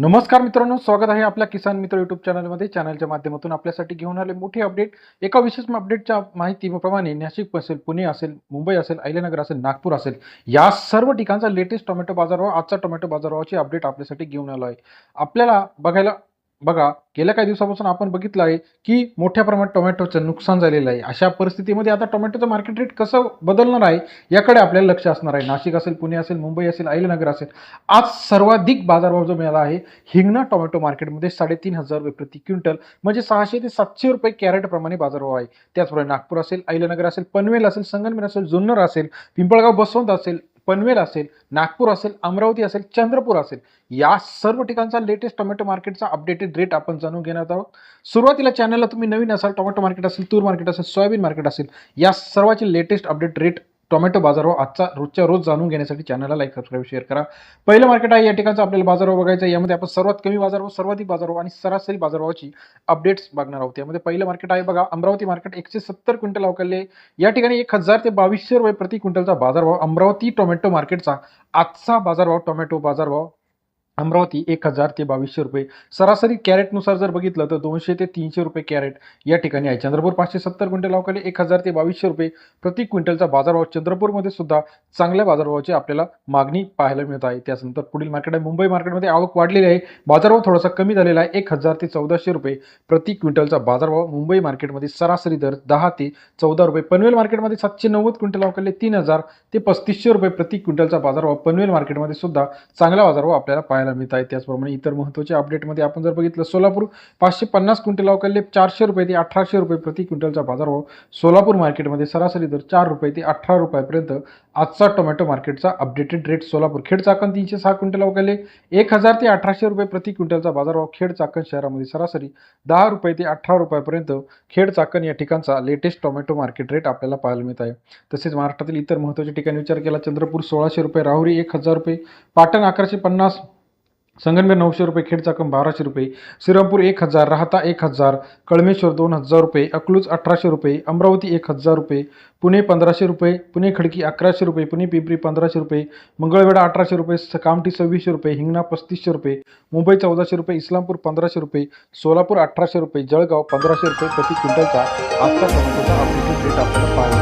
नमस्कार मित्रांनो स्वागत आहे आपल्या किसान मित्र युट्यूब चॅनलमध्ये चॅनलच्या माध्यमातून आपल्यासाठी घेऊन आले मोठी अपडेट एका विशेष अपडेटच्या माहितीप्रमाणे नाशिक असेल पुणे असेल मुंबई असेल अहिल्यानगर असेल नागपूर असेल या सर्व ठिकाणचा लेटेस्ट टोमॅटो बाजारभाव आजचा टोमॅटो बाजारभावाची अपडेट आपल्यासाठी घेऊन आलो आहे. आपल्याला बघायला बघा गेल्या काही दिवसापासून आपण बघितलं आहे की मोठ्या प्रमाणात टोमॅटोचं नुकसान झालेलं आहे. अशा परिस्थितीमध्ये आता टोमॅटोचं मार्केट रेट कसं बदलणार आहे याकडे आपल्याला लक्ष असणार आहे. नाशिक असेल पुणे असेल मुंबई असेल अहिलनगर असेल आज सर्वाधिक बाजारभाव जो मिळाला आहे हिंगणा टोमॅटो मार्केटमध्ये साडेतीन हजार रुपये प्रति क्विंटल म्हणजे सहाशे ते सातशे रुपये कॅरेटप्रमाणे बाजारभाव आहे. त्याचप्रमाणे नागपूर असेल अहिलनगर असेल पनवेल असेल संगमनेर असेल जुन्नर असेल पिंपळगाव बसवंत असेल पनवेल असेल नागपूर असेल अमरावती असेल चंद्रपूर असेल या सर्व ठिकाणचा लेटेस्ट टोमॅटो मार्केटचा अपडेटेड रेट आपण जाणून घेणार आहोत. सुरुवातीला चॅनलला तुम्ही नवीन असाल टोमॅटो मार्केट असेल तूर मार्केट असेल सोयाबीन मार्केट असेल या सर्वाचे लेटेस्ट अपडेट रेट टोमॅटो बाजारभाव आजचा रोजच्या रोज जाणून घेण्यासाठी चॅनलला लाईक सबस्क्राईब शेअर करा. पहिलं मार्केट आहे या ठिकाणचा आपल्याला बाजारभाव बघायचा यामध्ये आपण सर्वात कमी बाजारभाव सर्वाधिक बाजारभाव आणि सरासरी बाजारभावाची अपडेट्स बघणार आहोत. यामध्ये पहिलं मार्केट आहे बघा अमरावती मार्केट एकशे सत्तर क्विंटल अवकाळले. या ठिकाणी एक हजार ते बावीसशे रुपये प्रति क्विंटलचा बाजारभाव अमरावती टोमॅटो मार्केटचा आजचा बाजारभाव टोमॅटो बाजारभाव अमरावती एक हजार ते बावीसशे रुपये. सरासरी कॅरेटनुसार जर बघितलं तर दोनशे ते तीनशे रुपये कॅरेट या ठिकाणी आहे. चंद्रपूर पाचशे सत्तर क्विंटल अवकाळी एक हजार ते बावीसशे रुपये. प्रति क्विंटलचा बाजारभाव चंद्रपूरमध्ये सुद्धा चांगल्या बाजारभावाची आपल्याला मागणी पाहायला मिळत आहे. त्यानंतर पुढील मार्केट आहे. मुंबई मार्केटमध्ये आवक वाढलेली आहे. बाजारभाव थोडासा कमी झालेला आहे. एक हजार ते चौदाशे रुपये प्रति क्विंटलचा बाजारभाव मुंबई मार्केटमध्ये सरासरी दर दहा ते चौदा रुपये. पनवेल मार्केटमध्ये सातशे नव्वद क्विंटल अवकाळले तीन हजार ते पस्तीसशे रुपये प्रति क्विंटलचा बाजारभाव पनवेल मार्केटमध्ये सुद्धा चांगला बाजारभाव आपल्याला पाहायला मिळत आहे त्याचप्रमाणे इतर महत्त्वाच्या अपडेटमध्ये आपण जर बघितलं सोलापूर पाचशे पन्नास क्विंटल अवकाळले चारशे रुपये ते अठराशे रुपये प्रति क्विंटलचा बाजारभाव सोलापूर मार्केटमध्ये सरासरी दर चार रुपये ते अठरा रुपयापर्यंत आजचा टोमॅटो मार्केटचा अपडेटेड रेट सोलापूर खेड चाकण तीनशे सहा क्विंटल अवकाळले एक हजार ते अठराशे रुपये प्रति क्विंटलचा बाजारभाव खेड चाकण शहरामध्ये सरासरी दहा रुपये ते अठरा रुपयापर्यंत खेड चाकण या ठिकाणचा लेटेस्ट टोमॅटो मार्केट रेट आपल्याला पाहायला मिळत आहे. तसेच महाराष्ट्रातील इतर महत्त्वाच्या ठिकाणी विचार केला चंद्रपूर सोळाशे रुपये राहुरी एक हजार रुपये पाटण अकराशे पन्नास संगमनेर नऊशे रुपये खेडचाक बाराशे रुपये श्रीरामपूर एक हजार राहता एक हजार कळमेश्वर दोन हजार रुपये अकलूज अठराशे रुपये अमरावती एक हजार रुपये पुणे पंधराशे रुपये पुणे खडकी अकराशे रुपये पुणे पिंपरी पंधराशे रुपये मंगळवेढा अठराशे रुपये कामठी सव्वीसशे रुपये हिंगणा पस्तीसशे रुपये मुंबई चौदाशे रुपये इस्लामपूर पंधराशे रुपये सोलापूर अठराशे रुपये जळगाव पंधराशे रुपये प्रति क्विंटलचा आजचा टोमॅटोचा अपडेटेड रेट आपल्याला पाहायला